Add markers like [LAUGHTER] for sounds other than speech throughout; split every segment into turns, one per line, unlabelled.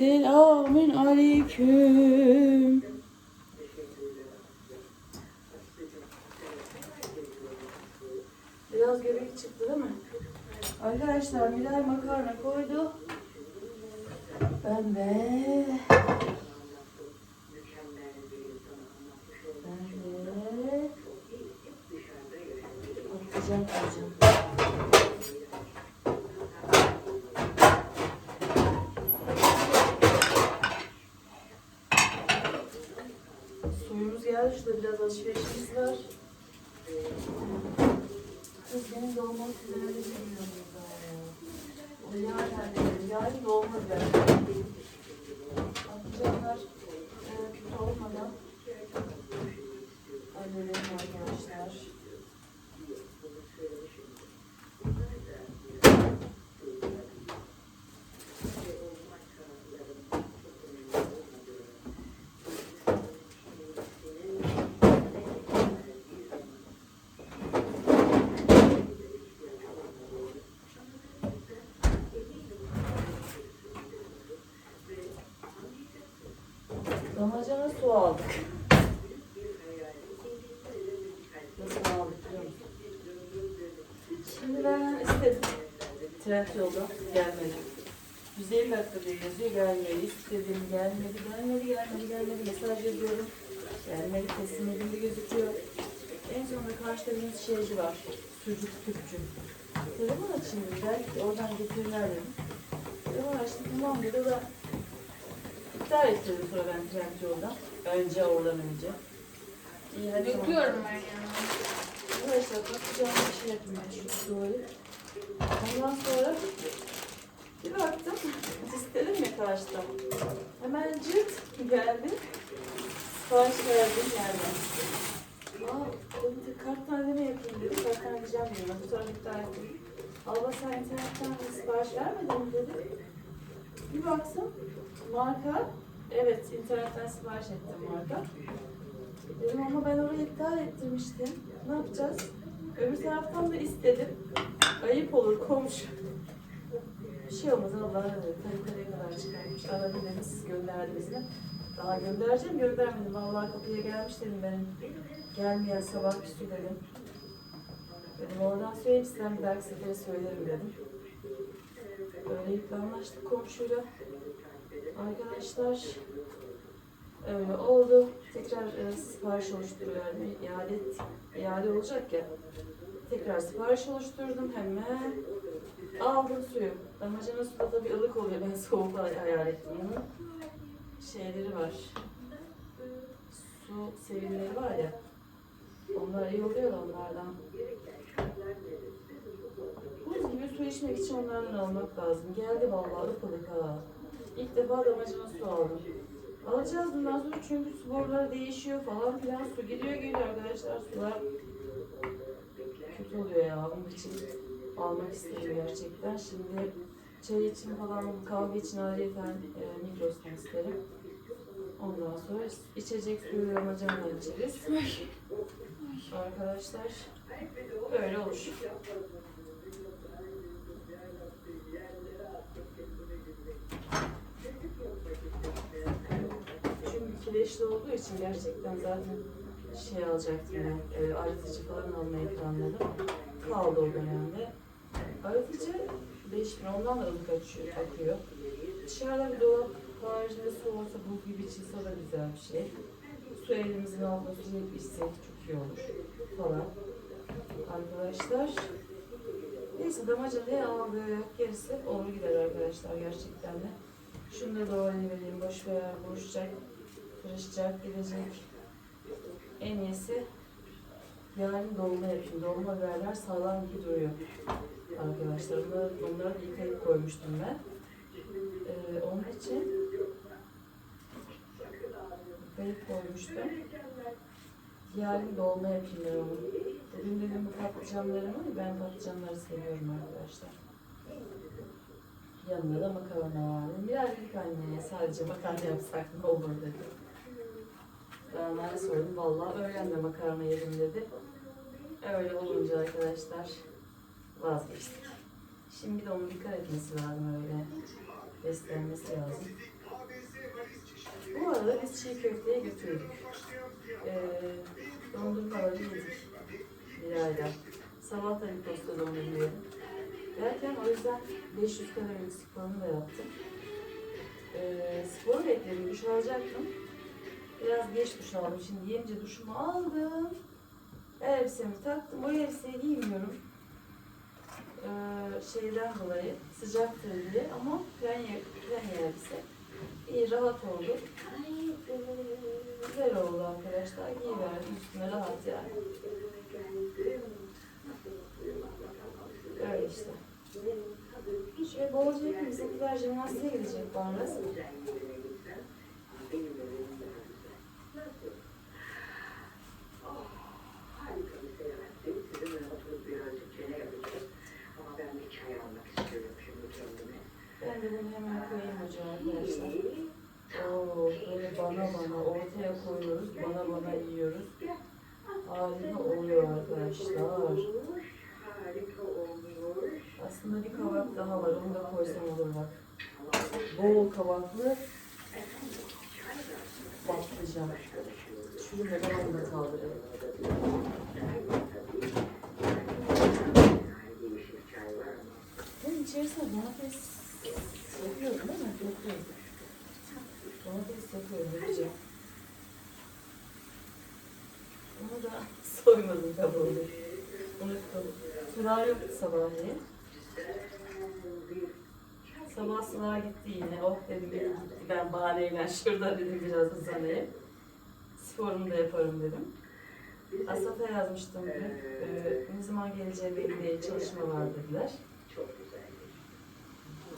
Selamün aleyküm. Biraz göbek çıktı değil mi? Arkadaşlar Milay makarna koydu. Ben de ben de patlıcan koyacağım. Geldi. Şurada biraz alışverişimiz var. Kız benim dolma sizlere bilmiyorum daha ya. O yarın, yarın olmaz yani. Damacana su aldık. Nasıl aldık biliyor musun? Şimdi ben istedim. Trend yolda gelmedi. 150 dakika diye yazıyor gelmedi. İstedim gelmedi, gelmedi, gelmedi, gelmedi. Mesaj yazıyorum. Gelmedi, teslim edildi gözüküyor. En sonunda karşıda bir şeyci var. Sucuk tüpçü. Telefon açayım dedi. Oradan getirirler dedim. Telefon açtım tamam dedi. İptal ettirdim sonra ben Trendyol'dan. Önce oradan önce. İyi hadi.
Bakıyorum ben ya.
Arkadaşlar bakacağım bir şey yapayım ben şu doğru. Ondan sonra bir baktım. istedim ya karşıda. Hemen cırt geldi. Sipariş verdim yani. Aa, ödeme yapayım dedi. Dedim. Bu sonra iptal ettim. Abla sen internetten sipariş vermedin mi dedi. Bir baktım marka evet internetten sipariş ettim marka. Dedim ama ben orayı iptal ettirmiştim. Ne yapacağız? Öbür taraftan da istedim. Ayıp olur komşu. Bir şey olmaz Allah'a emanet. Kaliteye kadar çıkarmış. Alabiliriz gönderdi bize. Daha göndereceğim göndermedim. Vallahi kapıya gelmiş dedim benim. Gelmeyen sabah su dedim. Dedim oradan söyleyeyim sizden bir dahaki sefere söylerim dedim. Böylelikle anlaştık komşuyla. Arkadaşlar öyle oldu. Tekrar e, sipariş oluşturuyorum. İade, iade olacak ya. Tekrar sipariş oluşturdum hemen. Aldım suyu. Damacana su da tabii ılık oluyor. Ben soğuk hayal ettim onu. Şeyleri var. Su sevinleri var ya. Onlar iyi oluyor da onlardan. Buz gibi su içmek için onlardan almak lazım. Geldi vallahi ılık ha. İlk defa damacana su aldım. Alacağız bundan sonra çünkü su boruları değişiyor falan filan. Su gidiyor geliyor arkadaşlar. Sular kötü oluyor ya. Bunun için almak istedim gerçekten. Şimdi çay için falan, kahve için ayrıca e, Migros'tan isterim. Ondan sonra içecek suyu damacana içeriz. Arkadaşlar öyle olur. Kireçli olduğu için gerçekten zaten şey alacaktım ben, e, arıtıcı falan almayı planladım. Kaldı o dönemde. Arıtıcı 5000 ondan da ılık açıyor, akıyor. Dışarıda bir dolap haricinde su olsa buz gibi içilse o da güzel bir şey. Su elimizin altında sürekli içsek çok iyi olur falan. Arkadaşlar Neyse damacanayı aldık. Gerisi olur gider arkadaşlar gerçekten de. Şunu da doğrayı vereyim. Boş ver. Buruşacak. Kırışacak. Gidecek. En iyisi yarın dolma yapayım. Dolma biberler sağlam gibi duruyor. Arkadaşlar onları da yıkayıp koymuştum ben. Ee, onun için yıkayıp koymuştum. Yarın dolma yapayım ben onu. Bugün dedim bu patlıcanlarımı, ben patlıcanları seviyorum arkadaşlar. Yanına da makarna var. Biraz dedik anneye sadece makarna yapsak ne olur dedi. Onlara sordum. Vallahi öğlen de makarna yedim dedi. Öyle olunca arkadaşlar vazgeçtik. Şimdi de onun dikkat etmesi lazım öyle. Beslenmesi lazım. biz çiğ köfteye götürdük. Ee, dondurmaları yedik. Mirayla. Sabah da bir posta dondurma yedim. Derken o yüzden 500 kalorilik sporumu da yaptım. Ee, spor bekledim, duş alacaktım. Biraz geç duş aldım. Şimdi yenice duşumu aldım. Elbisemi taktım. O elbiseyi giymiyorum. Ee, şeyden dolayı sıcaktır diye ama penye, penye elbise. İyi rahat oldu. Güzel oldu arkadaşlar. Giyiverdim üstüne rahat yani. Öyle işte. Şöyle borcu yapayım. Bizimkiler jimnastiğe gidecek bana.
Harika bir seyahattir. Sizinle oturup birazcık çene yapacağız. Ama ben bir çay almak istiyorum şimdi kendime.
Ben de bunu hemen koyayım hocam arkadaşlar. Oo, böyle bana bana ortaya koyuyoruz. Bana bana yiyoruz. Harika oluyor arkadaşlar.
Harika olmuş.
Aslında bir kabak daha var. Onu da koysam olur bak. Bol kabaklı patlıcan. Şunu neden onu da kaldırayım. Bunun içerisine domates yapıyorum mi? Yapıyorum. Domates yapıyorum. Yapacağım. Onu da [LAUGHS] soymadım kabuğunu. Unuttum. Sıra yoktu sabahleyin. Sabah sıra gitti yine. Oh dedim gitti. Ben bahaneyle şurada dedim biraz uzanayım. Sporumu da yaparım dedim. Asaf'a yazmıştım. Ee, ne zaman geleceği belli değil. Çalışma var dediler.
Çok güzel.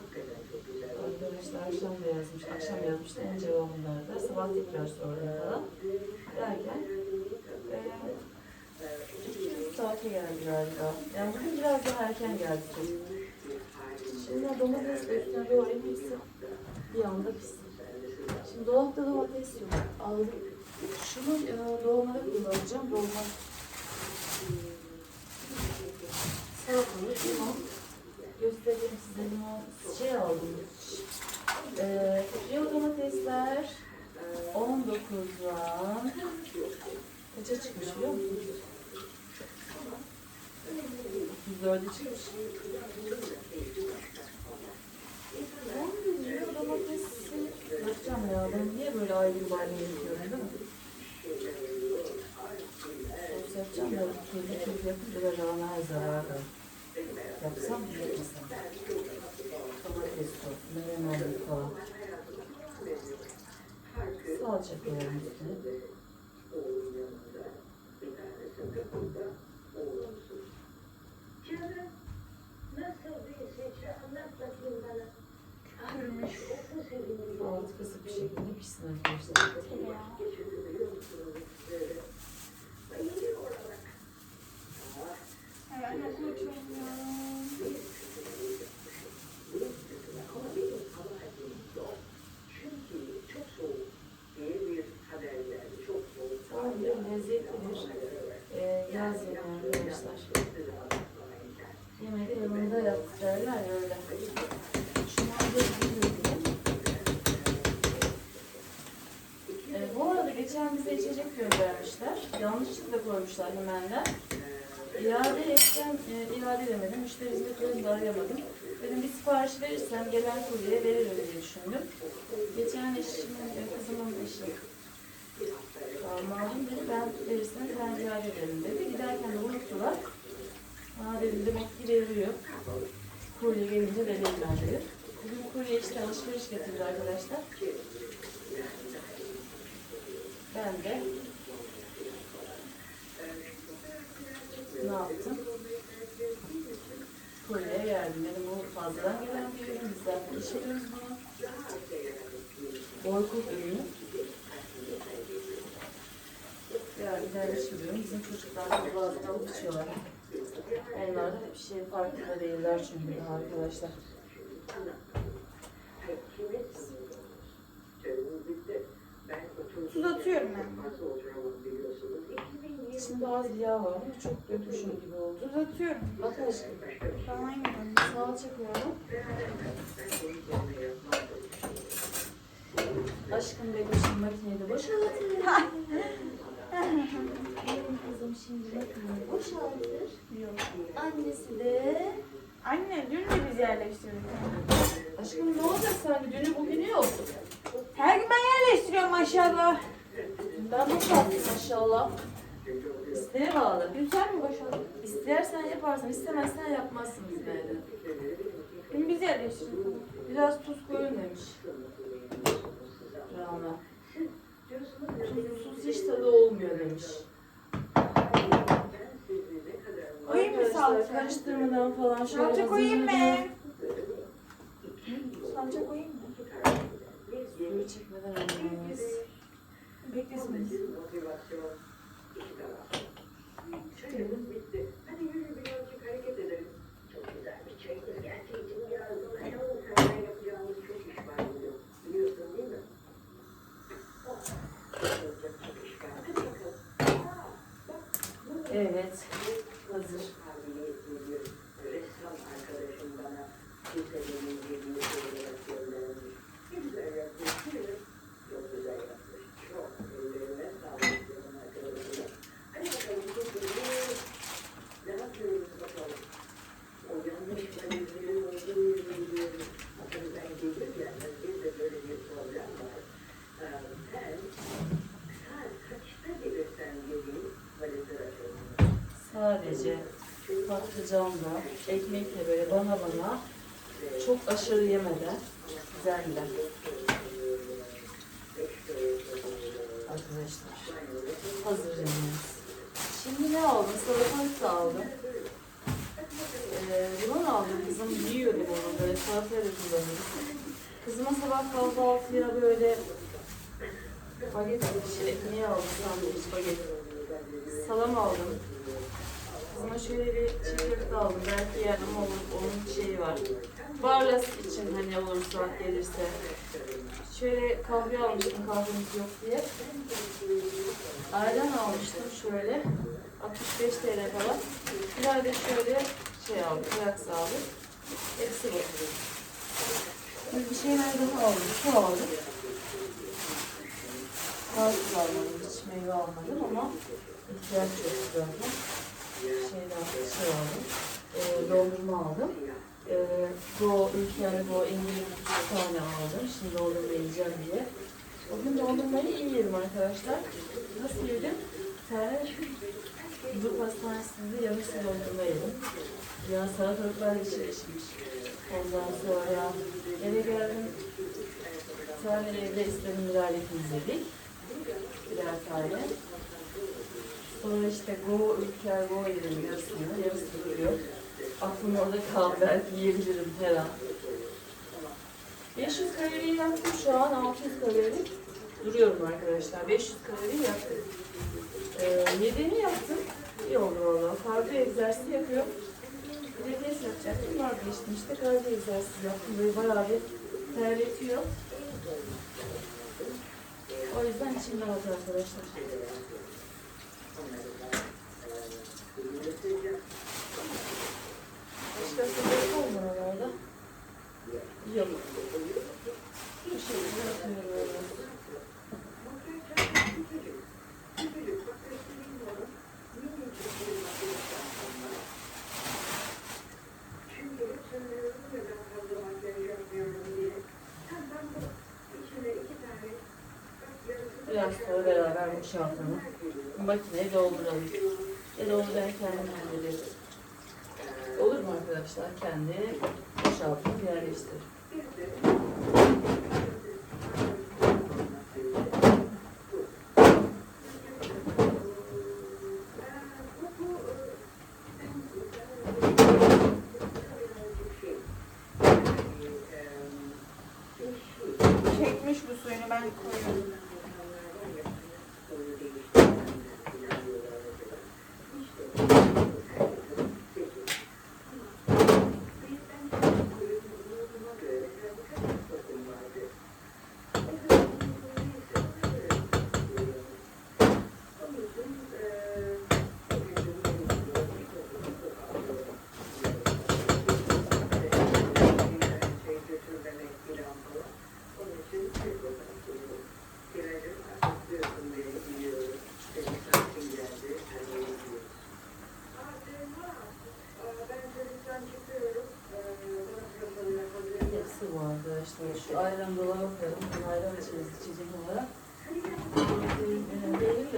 Hakikaten çok güzel.
Arkadaşlar akşam da yazmış, akşam yazmıştı en cevabını verdi. Sabah tekrar sordum falan. Derken eee iki saate geldi galiba. Yani bugün biraz daha erken geldi çocuk. Şimdi domates de üstüne doğrayayım hepsi bir anda pişsin. Şimdi dolapta domates yok. Aldım. Şunu e, dolmada kullanacağım. Dolma salatalık, limon. Göstereyim size limon şey aldım. Ee, Rio domatesler 19 gram. Kaça çıkmış biliyor musunuz? 34'e çıkmış. 11 Rio domatesi yapacağım ya. Ben niye böyle ayrı bir ayrı yapıyorum değil mi? Sos yapacağım da kirli kirli yapınca da rana zararı. Yapsam mı yapmasam? Menemenlik falan. Salça koyalım üstüne. Altı kısık bir şekilde pişsin arkadaşlar.
Geçirdi biliyor musunuz? Böyle. Bayılıyor oralar. Ah,
Ben okul çalışıyorum.
Ama benim hava halim yok. Çünkü çok soğuk diye bir haber geldi. Çok soğuk.
Tam bir lezzetli bir e, yaz yemeği arkadaşlar. Yemeği de yanında yap derler ya öyle. Şunu alıyorum. E, bu arada geçen bize içecek göndermişler. Yanlışlıkla koymuşlar hemenler. İade etsem, e, iade edemedim. Müşteri hizmetlerini de arayamadım. Dedim bir sipariş verirsem gelen kuryeye veririm diye düşündüm. Geçen eşimin, e, kızımın eşi Malum dedi ben verirseniz ben iade ederim dedi. Giderken de unuttular. Aa dedim demek ki veriliyor. Kurye gelince verirler dedi. Bugün kurye işte alışveriş getirdi arkadaşlar. Ben de ne yaptım? Kuryeye geldim. Fazladan gelen bir ürün. Biz zaten işliyoruz bunu. Boykot ürünü. Yani ilerleştiriyorum. Bizim çocuklar da bazen alıp içiyorlar. Onlar da bir şey farkında değiller çünkü daha arkadaşlar.
Tuz atıyorum ben.
Şimdi az yağ var ama çok dökmüşüm gibi oldu.
Tuz atıyorum.
Bak aşkım.
Tamam
Salça koyalım. Aşkım benim şimdi makineyi boşaltır. [LAUGHS] Benim kızım şimdi makineyi boşaltır.
Yok.
Annesi de...
Anne dün de biz yerleştirdik.
Aşkım ne olacak sanki dünü bugünü yok.
Her gün ben yerleştiriyorum maşallah.
Ben boşalttım maşallah. İsteğe bağlı.
Sen mi boşaldın?
İstersen yaparsın, istemezsen yapmazsın bizim evde.
Dün biz yerleştirdik.
Biraz tuz koyun demiş. Rana. Tuzsuz hiç tadı olmuyor demiş.
Koyayım mı salça?
Karıştırmadan falan şöyle
Salça koyayım mı?
hazırladım.
Salça koyayım mı?
Suyu çekmeden olmaz.
Beklesin.
Oh,
Evet. Hazır.
Abiye bir ressam arkadaşım bana kimselerin yediği olarak göndermiş. Ne güzel yapmış değil mi? Çok güzel yapmış. Çok ellerine sağlık diyorum arkadaşıma. Hadi bakalım kuzum. Ne yapıyoruz bakalım? O yanlış valizlerin olduğu yeri biliyorum. Bakın ben gelir gelmez bir de böyle bir problem var. Ee, sen saat kaçta gelirsen geleyim valizler açalım.
Sadece patlıcanla, ekmekle böyle bana bana çok aşırı yemeden güzeller. Arkadaşlar hazır yemeğimiz. Şimdi ne aldım? Salatalık aldım. Ee, limon aldım. Kızım yiyor limonu böyle salatayla kullanırız. Kızıma sabah kahvaltıya böyle baget şey, ekmeği aldım sandviç baget. Salam aldım. Kızıma şöyle bir köfte aldım. Belki yer ama olur, onun şeyi var. Barlas için hani olursa gelirse. Şöyle kahve almıştım kahvemiz yok diye. Ayran almıştım şöyle. 65 TL falan. Bir adet şöyle şey aldım. Kırak aldım. Hepsi bu. Bir şeyler daha aldım. Su aldım. Karpuz almadım. Hiç meyve almadım ama ihtiyaç yok zaten. Şeyden şey aldım. Ee, dondurma aldım. Ee, Go, ülker Go, İngiliz bir tane aldım. Şimdi dondurma yiyeceğim diye. Bugün dondurmayı iyi yedim arkadaşlar. Nasıl yedim? Tane Grup hastanesinde yarısı dondurma yedim. Ya salatalıklar yeşilleşmiş. Ondan sonra eve geldim. Tane evde istedim birer izledik. Birer tane. Sonra işte Go, Ülker Go yedim yarısını. Yarısı duruyor. Aklım orada kaldı. Belki yiyebilirim her an. 500 kalori yaptım şu an 600 kalori duruyorum arkadaşlar. 500 kalori yaptım. Ee, yediğimi yaptım. İyi oldu valla. Kardiyo egzersizi yapıyorum. Bir de test yapacaktım. Vazgeçtim işte. Kardiyo egzersizi yaptım. Böyle bayağı bir terletiyor. O yüzden içim rahat arkadaşlar. Başka var mı oralarda? Yok. Bu şekilde yapıyorum öyle. Biraz sonra beraber boşaltalım. Makineyi dolduralım. Ya da onu ben kendim hallederim. Olur mu arkadaşlar? Kendi boşaltıp yerleştir.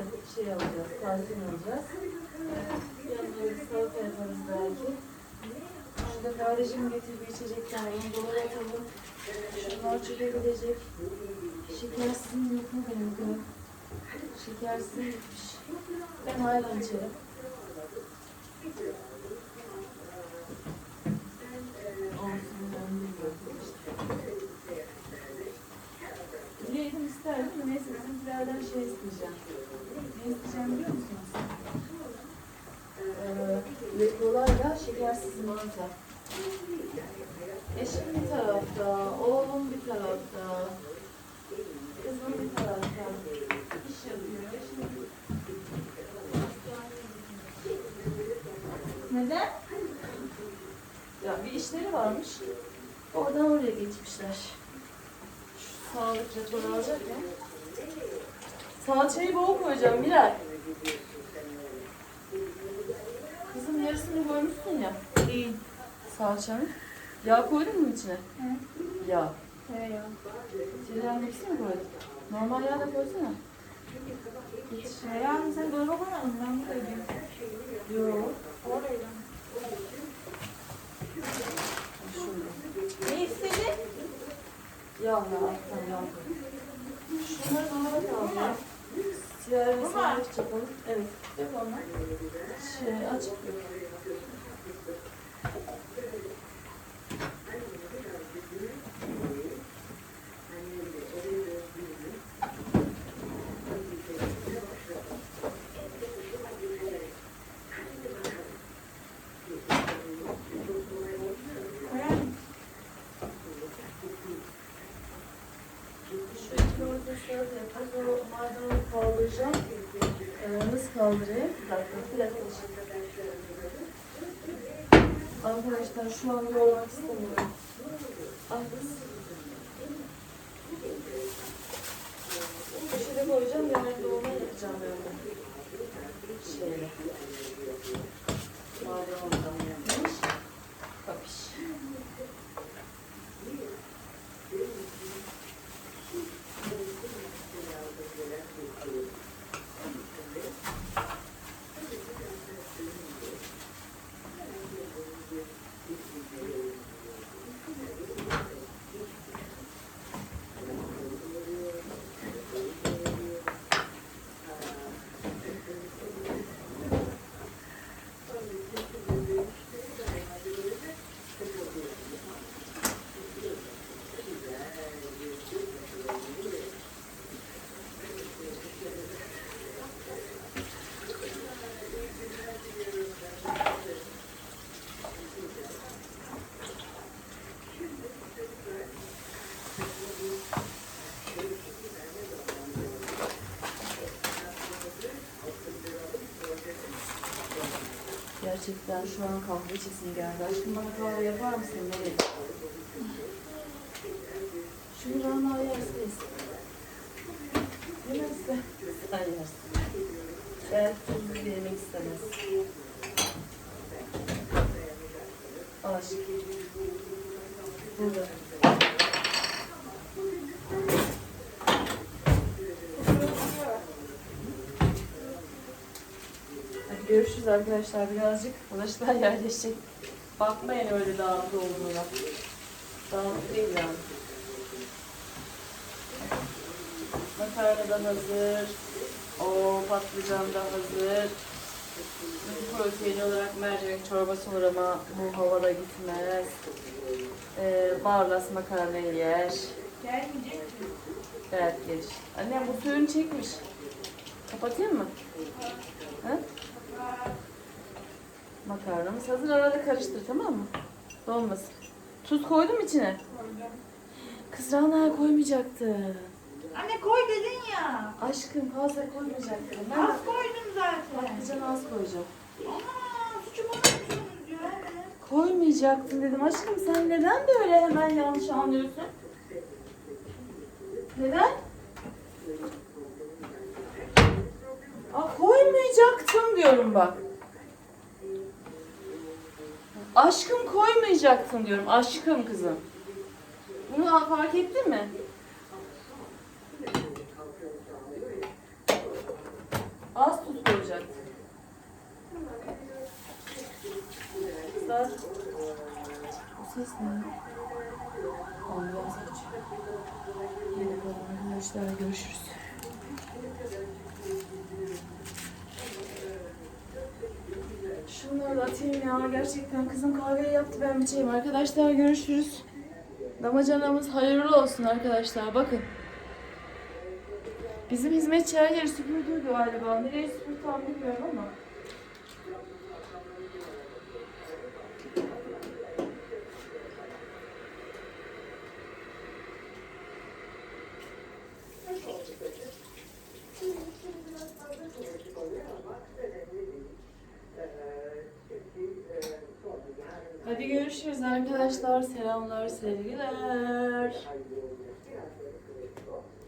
De şey alacağız, tazmin alacağız. Yanına bir salata yaparız belki. Şurada kardeşim getirdiği içecekler. Onu dolaba atalım. Şunlar. Şekersiz mi yok mu benim kızım? Şekersiz gitmiş. Ben ayran içerim. Neyse bizimkilerden şey isteyeceğim. Ne isteyeceğim biliyor musunuz? Ee, kolayla şekersiz manta. Eşim bir tarafta, oğlum bir tarafta, kızım bir tarafta. İş yapıyor. Eşim
Neden?
Ya bir işleri varmış. Oradan oraya geçmişler. Şu sağlık raporu alacak ya. Salçayı bol koyacağım Miray. Kızım yarısını koymuşsun ya.
Değil.
Salçanın. Yağ koydun mu içine?
Hı.
Yağ.
Tereyağı.
Tereyağının hepsini mi koydun? Normal yağ da koysana.
Tereyağını sen dolaba koymadın. Ben koydum.
Yok.
Oraya. Ne istedin?
Yağ, koy. Şunları dolaba. Siyah ve
Bu mu?
Evet. Yap onu. Şey, açık yok.
Koyar mısın?
Şu iki orta salata yaparız. O maydanozu kaldıracağım. Ee, nasıl kaldırayım? Arkadaşlar şu an yoğurmak istemiyorum. Ay. Köşede koyacağım, yarın dolma yapacağım böyle. Şeyle. Maydanozu yapmış. Kapış. Gerçekten şu an kahve içesim geldi. Aşkım bana kahve yapar mısın? Nereye? Şunu bana yersiniz. Yemezse sen yersin. Belki tuzlu bir yemek istemez. Aşkım. Burada. Hadi görüşürüz arkadaşlar. Birazcık bulaşıklar [LAUGHS] yerleşecek. Bakmayın öyle dağınık olduğuna. Dağınık değil yani. Makarna da hazır. O patlıcan da hazır. Protein olarak mercimek çorbası olur ama bu havada gitmez. Ee, Barlas makarnayı yer.
Gelmeyecek mi?
Evet gelir. Annem bu suyunu çekmiş. Kapatayım mı? Ha? Makarnamız hazır. Arada karıştır tamam mı? Dolmasın. Tuz koydum içine.
Koydum.
Kız Rana koymayacaktı.
Anne koy dedin ya.
Aşkım fazla koymayacaktım. Ben
Az koydum zaten.
patlıcan az koyacağım.
Ana suçu bana.
Koymayacaktın dedim. Aşkım sen neden böyle hemen yanlış anlıyorsun? Neden? Aa, koymayacaktım diyorum bak. Aşkım koymayacaksın diyorum. Aşkım kızım. Bunu fark ettin mi? Az tuz koyacak. Kızlar. O ses ne? Allah'a saç. Yine arkadaşlar görüşürüz. Şunları atayım ya. Gerçekten kızım kahveyi yaptı. Ben biçeyim. Arkadaşlar görüşürüz. Damacanamız hayırlı olsun arkadaşlar. Bakın. Bizim hizmetçi her yeri süpürdüydü galiba. Nereye süpürdü tam bilmiyorum ama. Hadi görüşürüz arkadaşlar. Selamlar, sevgiler.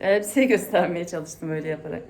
Elbiseyi göstermeye çalıştım öyle yaparak.